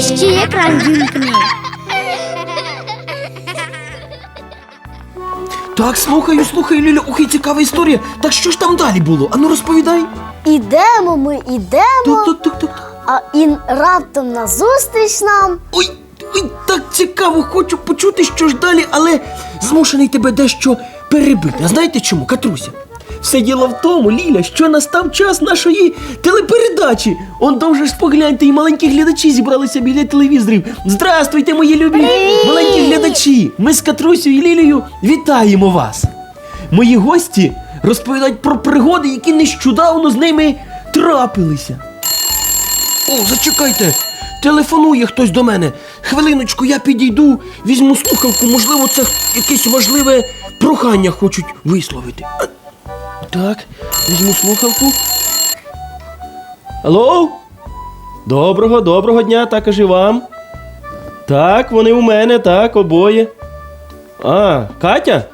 Мерщі екран вімкни. Так, слухаю, слухаю, Ліля, і цікава історія. Так що ж там далі було? Ану розповідай. Ідемо ми, ідемо, Так, так, так, так. а і раптом назустріч нам. Ой, ой, так цікаво, хочу почути, що ж далі, але змушений тебе дещо перебити. А знаєте чому, Катруся? Все діло в тому, Ліля, що настав час нашої телепередачі. Он довже ж погляньте, і маленькі глядачі зібралися біля телевізорів. Здрастуйте, мої любі маленькі глядачі! Ми з Катрусею і Лілею вітаємо вас. Мої гості розповідають про пригоди, які нещодавно з ними трапилися. О, зачекайте. Телефонує хтось до мене. Хвилиночку, я підійду, візьму слухавку, можливо, це якесь важливе прохання хочуть висловити. Так, візьму слухавку. Алло? Доброго, доброго дня, так і вам. Так, вони у мене, так, обоє. А, Катя?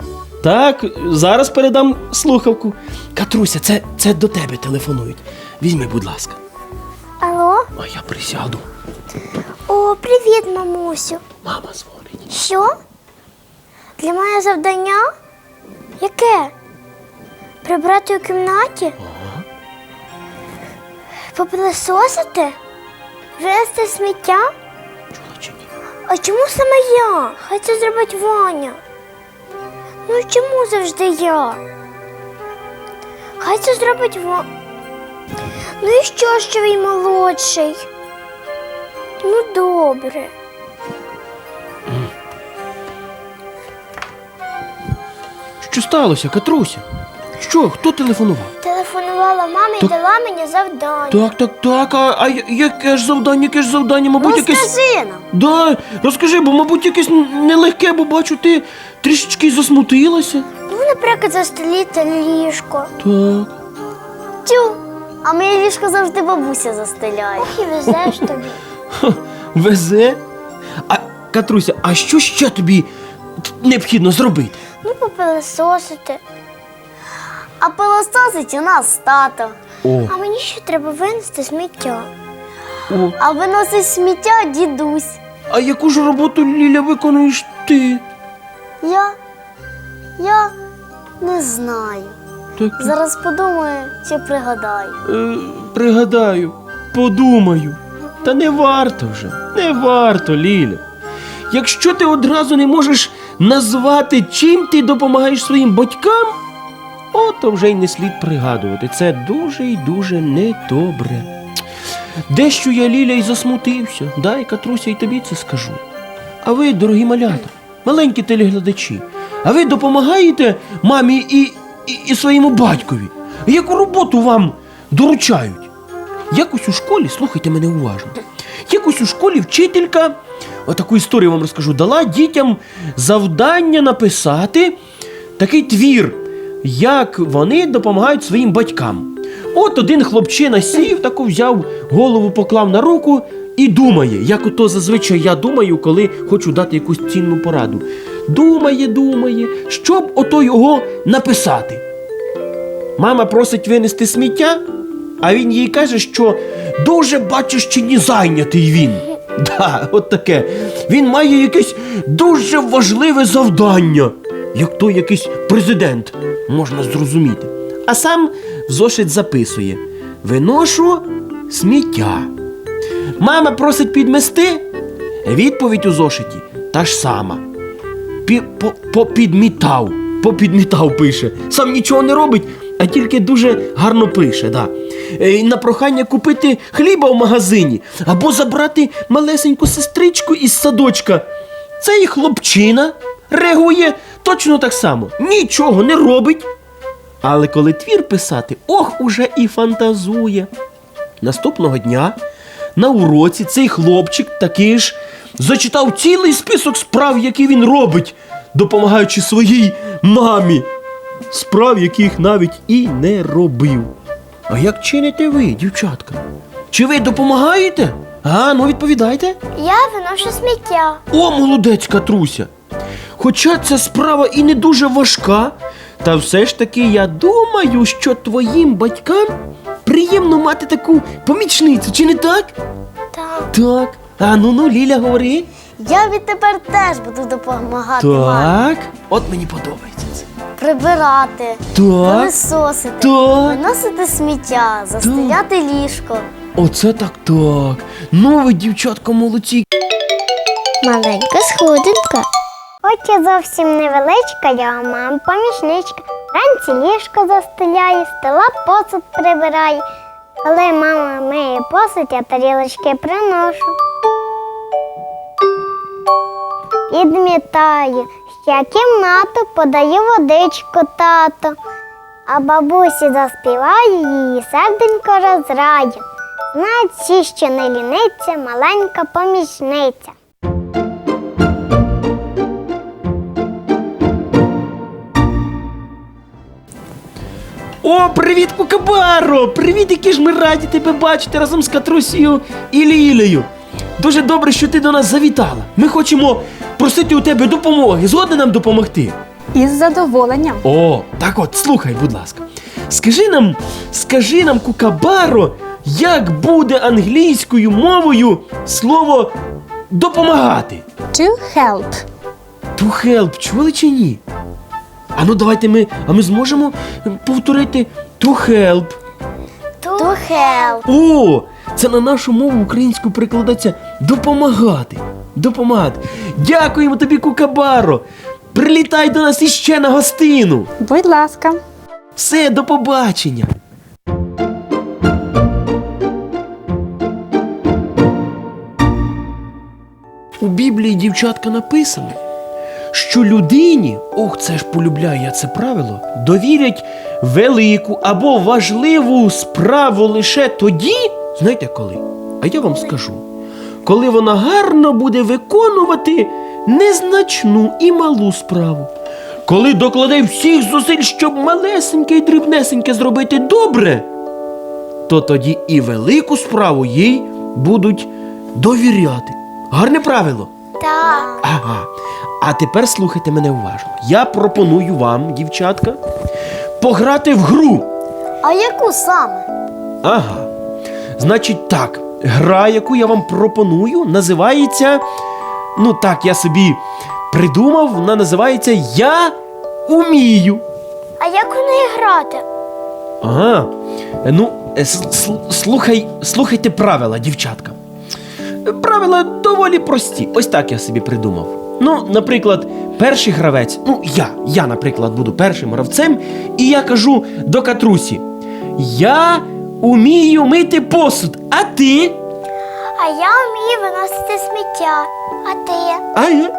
Так, зараз передам слухавку. Катруся, це, це до тебе телефонують. Візьми, будь ласка. Алло? А я присяду. О, привіт, мамусю. Мама дзвонить. Що? Для мене завдання? Яке? Прибрати у кімнаті? Попилососити? Винести сміття? Чула чи ні? А чому саме я? Хай це зробить Ваня. Ну чому завжди я? Хай це зробить Ваня. Ну і що, що він молодший? Ну добре. Що сталося, Катруся? Що, хто телефонував? Телефонувала мама і Так- дала мені завдання. Так, так, так. А, а я- яке ж завдання, яке ж завдання, мабуть, Ну якесь. скажи нам. Да, розкажи, бо, мабуть, якесь нелегке, бо бачу, ти трішечки засмутилася. Ну, наприклад, застеліти ліжко. Так. Тю, а моє ліжко завжди бабуся застеляє. Ох, і везеш тобі. Ха, везе. А, Катруся, а що ще тобі необхідно зробити? Ну, попилососити. А пилососить у нас тато. О, А мені ще треба винести сміття. о. А виносить сміття дідусь. А яку ж роботу, Ліля, виконуєш ти? Я. Я не знаю. Так, Зараз подумаю чи пригадаю. е, пригадаю, подумаю. Та не варто вже, не варто, Ліля. Якщо ти одразу не можеш назвати, чим ти допомагаєш своїм батькам, ото вже й не слід пригадувати. Це дуже і дуже недобре. Дещо я, Ліля, й засмутився. Дай, Катруся, і тобі це скажу. А ви, дорогі малята, маленькі телеглядачі, а ви допомагаєте мамі і, і, і своєму батькові? Яку роботу вам доручають? Якось у школі, слухайте мене уважно. Якось у школі вчителька, отаку історію вам розкажу, дала дітям завдання написати такий твір, як вони допомагають своїм батькам. От один хлопчина сів, таку взяв, голову поклав на руку і думає, як ото зазвичай я думаю, коли хочу дати якусь цінну пораду. Думає, думає, щоб ото його написати. Мама просить винести сміття, а він їй каже, що дуже бачиш, чи не зайнятий він. Да, от таке. Він має якесь дуже важливе завдання, як той якийсь президент, можна зрозуміти. А сам зошит записує: виношу сміття. Мама просить підмести. Відповідь у зошиті та ж сама. Пі- по- Попідмітав. Попідмітав пише. Сам нічого не робить, а тільки дуже гарно пише. Да. Е, і На прохання купити хліба в магазині або забрати малесеньку сестричку із садочка. Цей хлопчина реагує точно так само. Нічого не робить. Але коли твір писати, ох, уже і фантазує. Наступного дня на уроці цей хлопчик таки ж зачитав цілий список справ, які він робить, допомагаючи своїй мамі. Справ, яких навіть і не робив. А як чините ви, дівчатка? Чи ви допомагаєте? А, ну відповідайте. Я виношу сміття. О, молодець Катруся! Хоча ця справа і не дуже важка, та все ж таки я думаю, що твоїм батькам приємно мати таку помічницю, чи не так? Так. Так. А ну ну, Ліля, говори. Я відтепер теж буду допомагати мамі. Так. От мені подобається це. Прибирати, Так. пилисосити, Так. виносити сміття, застеляти ліжко. Оце так так. Ну ви, дівчатка, молодці. Маленька сходинка. Хоч я зовсім невеличка, я мам помічничка. Вранці ліжко застеляє, стола посуд прибирає. Коли мама миє посуд, я тарілочки приношу. Підмітаю, ще кімнату подаю водичку тато. А бабусі заспіває, її серденько розрає. Знають всі, що не ліниться, маленька помічниця. О, привіт, Кукабаро! Привіт, які ж ми раді тебе бачити разом з Катрусією і Лілею. Дуже добре, що ти до нас завітала. Ми хочемо просити у тебе допомоги. Згодна нам допомогти. Із задоволенням. О, так от, слухай, будь ласка. Скажи нам, скажи нам, Кукабаро, як буде англійською мовою слово допомагати? To help. To help, чули чи ні? А ну давайте ми, а ми зможемо повторити to help. To help. О, це на нашу мову українську перекладається допомагати. Допомагати. Дякуємо тобі, Кукабаро. Прилітай до нас іще на гостину. Будь ласка. Все, до побачення. У Біблії дівчатка написано, що людині, ох, це ж полюбляю я це правило, довірять велику або важливу справу лише тоді, знаєте коли? А я вам скажу, коли вона гарно буде виконувати незначну і малу справу. Коли докладе всіх зусиль, щоб малесеньке і дрібнесеньке зробити добре, то тоді і велику справу їй будуть довіряти. Гарне правило. Так. Ага. А тепер слухайте мене уважно. Я пропоную вам, дівчатка, пограти в гру. А яку саме? Ага. Значить так, гра, яку я вам пропоную, називається. Ну так, я собі придумав, вона називається Я умію. А як у неї грати? Ага. Ну, е, слухай, слухайте правила, дівчатка. Правила доволі прості. Ось так я собі придумав. Ну, наприклад, перший гравець, ну я, я, наприклад, буду першим гравцем, і я кажу до Катрусі: Я умію мити посуд, а ти? А я вмію виносити сміття. А ти? А я?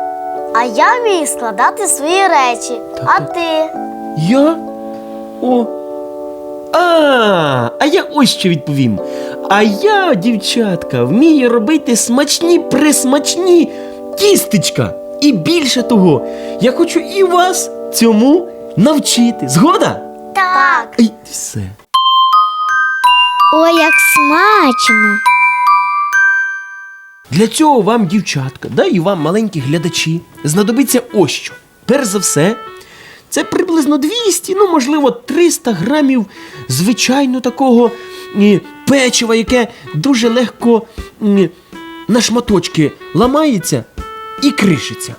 А я вмію складати свої речі. А ти? Я? О. А, а я ось що відповім. А я, дівчатка, вмію робити смачні присмачні тістечка. І більше того, я хочу і вас цьому навчити. Згода? Так. Ай, все. Ой, як смачно. Для цього вам, дівчатка, да і вам, маленькі глядачі, знадобиться ось що. Перш за все, це приблизно 200, ну, можливо, 300 грамів звичайно такого е, печива, яке дуже легко м, на шматочки ламається і кришиться.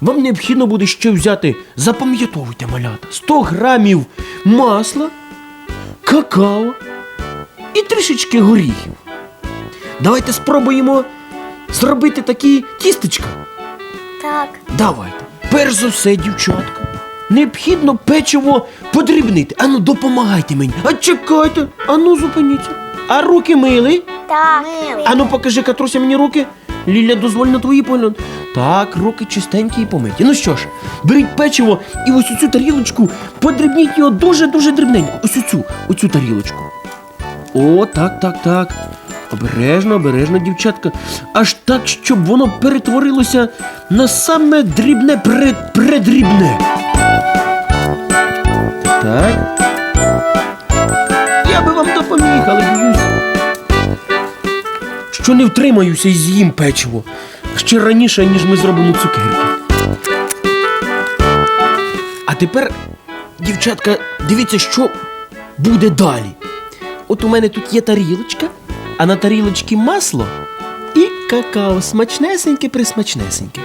Вам необхідно буде ще взяти, запам'ятовуйте малята, 100 грамів масла, какао і трішечки горіхів. Давайте спробуємо зробити такі тістечка. Так. Давайте. Перш за все, дівчатка, необхідно печиво подрібнити. Ану, допомагайте мені. А чекайте, ану, зупиніться. А руки мили? Так. Ану, покажи, Катруся, мені руки. Ліля, дозволь на твої погляд. Так, руки чистенькі і помиті. Ну що ж, беріть печиво і ось у цю тарілочку подрібніть його дуже-дуже дрібненько. Ось у цю, тарілочку. О, так, так, так. Обережно, обережно, дівчатка. Аж так, щоб воно перетворилося на саме дрібне пред, предрібне. Так. Я би вам допоміг, але боюсь, що не втримаюся і з'їм печиво. Ще раніше, ніж ми зробимо цукерки. А тепер, дівчатка, дивіться, що буде далі. От у мене тут є тарілочка, а на тарілочці масло і какао смачнесеньке, присмачнесеньке.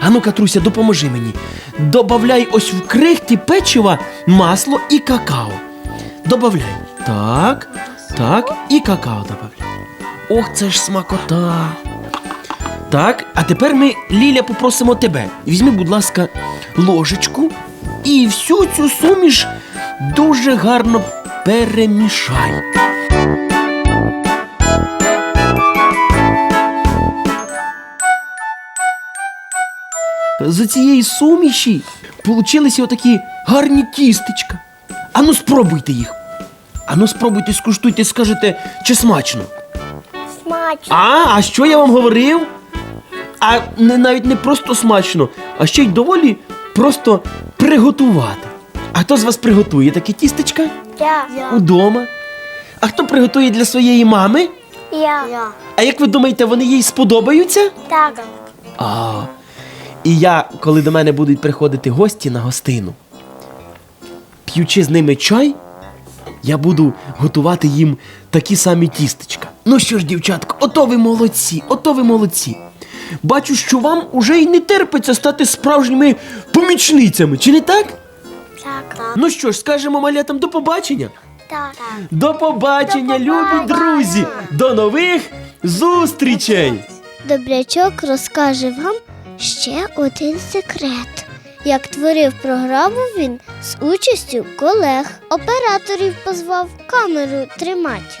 А ну, Катруся, допоможи мені. Добавляй ось в крихті печива масло і какао. Добавляй. Так, так, і какао добавляй. Ох, це ж смакота. Так, а тепер ми, Ліля, попросимо тебе. Візьми, будь ласка, ложечку і всю цю суміш дуже гарно перемішай. З цієї суміші получилися отакі гарні тістечка. Ану, спробуйте їх. Ану, спробуйте, скуштуйте, скажете, чи смачно. Смачно. А, а що я вам говорив? А не навіть не просто смачно, а ще й доволі просто приготувати. А хто з вас приготує таке тістечка Я. удома? А хто приготує для своєї мами? Я. А як ви думаєте, вони їй сподобаються? Так. А. І я, коли до мене будуть приходити гості на гостину, п'ючи з ними чай, я буду готувати їм такі самі тістечка. Ну що ж, дівчатка, ото ви молодці, ото ви молодці. Бачу, що вам уже й не терпиться стати справжніми помічницями, чи не так? Так. Ну що ж, скажемо малятам до побачення. Так. До побачення, До любі побачення. друзі! До нових зустрічей! Добрячок розкаже вам ще один секрет. Як творив програму він з участю колег, операторів позвав камеру тримать